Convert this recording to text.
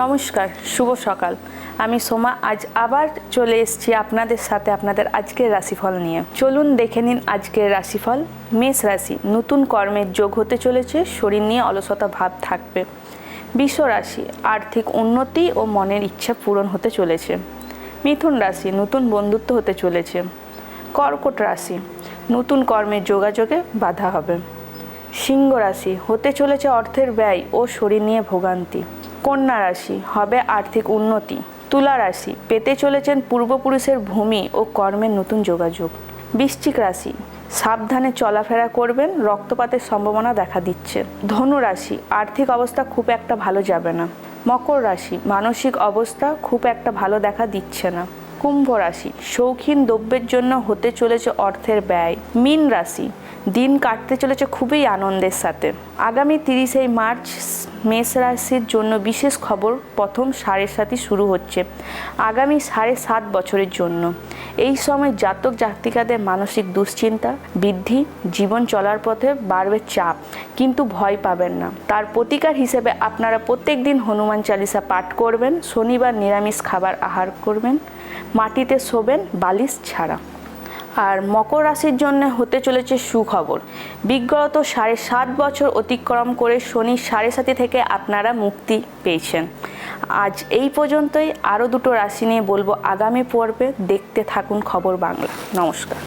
নমস্কার, শুভ সকাল। আমি সোমা, আজ আবার চলে এসেছি আপনাদের সাথে আপনাদের আজকের রাশিফল নিয়ে। চলুন দেখে নিন আজকের রাশিফল। মেষ রাশি, নতুন কর্মের যোগ হতে চলেছে, শরীর নিয়ে অলসতা ভাব থাকবে। বিশ্ব রাশি, আর্থিক উন্নতি ও মনের ইচ্ছা পূরণ হতে চলেছে। মিথুন রাশি, নতুন বন্ধুত্ব হতে চলেছে। কর্কট রাশি, নতুন কর্মের যোগাযোগে বাধা হবে। সিংহ রাশি, হতে চলেছে অর্থের ব্যয় ও শরীর নিয়ে ভোগান্তি। কন্যা রাশি হবে আর্থিক উন্নতি। তুলা রাশি, পেতে চলেছেন পূর্বপুরুষের ভূমি ও কর্মের নতুন যোগাযোগ। বৃশ্চিক রাশি, সাবধানে চলাফেরা করবেন, রক্তপাতের সম্ভাবনা দেখা দিচ্ছে। ধনু রাশি, আর্থিক অবস্থা খুব একটা ভালো যাবে না। মকর রাশি, মানসিক অবস্থা খুব একটা ভালো দেখা দিচ্ছে না। কুম্ভ রাশি, শৌখিন দ্রব্যের জন্য হতে চলেছে অর্থের ব্যয়। মীন রাশি, দিন কাটতে চলেছে খুবই আনন্দের সাথে। আগামী তিরিশে মার্চ মেষ রাশির জন্য বিশেষ খবর প্রথম সাড়ে সাতই শুরু হচ্ছে, আগামী সাড়ে সাত বছরের জন্য। এই সময় জাতক জাতিকাদের মানসিক দুশ্চিন্তা, বৃদ্ধি, জীবন চলার পথে বাড়বে চাপ, কিন্তু ভয় পাবেন না। তার প্রতিকার হিসেবে আপনারা প্রত্যেক দিন হনুমান চালিসা পাঠ করবেন, শনিবার নিরামিষ খাবার আহার করবেন, মাটিতে শোবেন বালিশ ছাড়া। আর মকর রাশির জন্য হতে চলেছে সুখবর। বিগত সাড়ে সাত বছর অতিক্রম করে শনি সাড়ে সাতি থেকে আপনারা মুক্তি পেয়েছেন। আজ এই পর্যন্তই। আরও দুটো রাশি নিয়ে বলব আগামী পর্বে দেখতে থাকুন খবর বাংলা। নমস্কার।